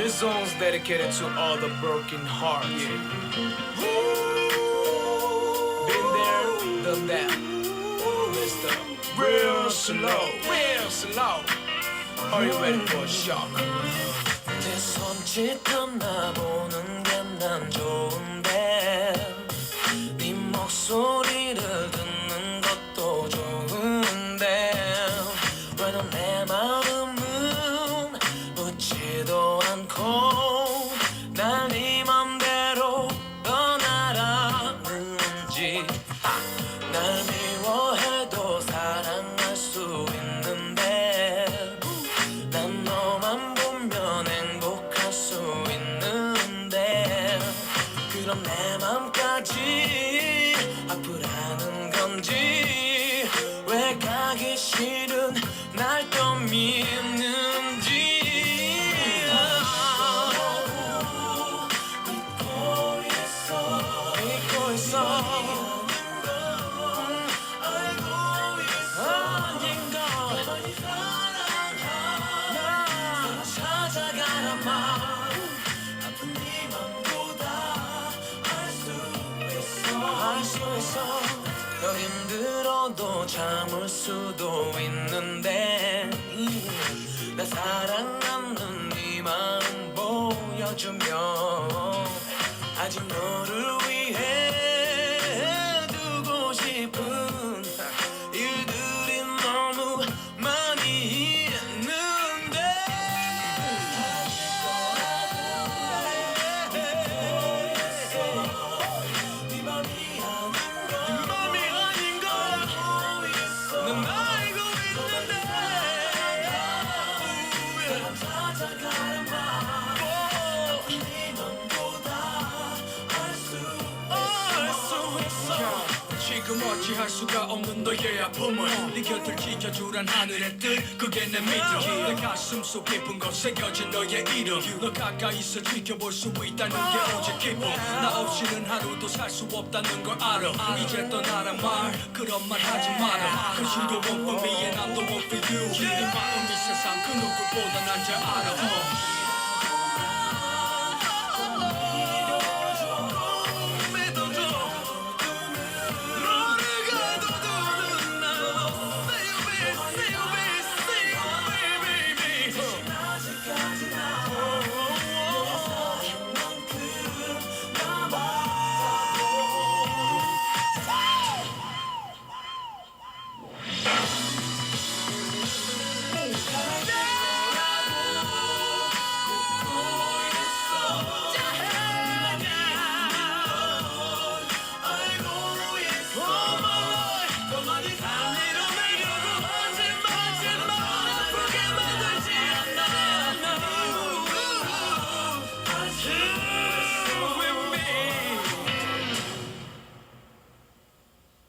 This song's dedicated to all the broken hearts. Been there, done that. Mr. Real slow, real slow. Are you ready for a shock? 내 손짓 하나 보는 게 난 좋은 그럼 내 맘까지 아프라는 건지 왜 가기 싫은 날 또 믿는지. 있어 믿고 찾아가란 말 힘들어도 참을 수도 있는데 나 사랑하는 네 마음 보여주면 아직 너를 위해 지금 어찌할 수가 없는 너의 아픔을 네 곁을 지켜주란 하늘의 뜻 그게 내 믿음. 내 가슴 속 깊은 곳 새겨진 너의 이름. 너 가까이서 지켜볼 수 있다는 게 오직 기쁨. 나 없이는 하루도 살 수 없다는 걸 알아. 이제 떠나란 말 그런 말 하지 마라. Cause you the one for me and I'm the one for you 네 마음이 세상 그 누구보다 난잘 알아. 어.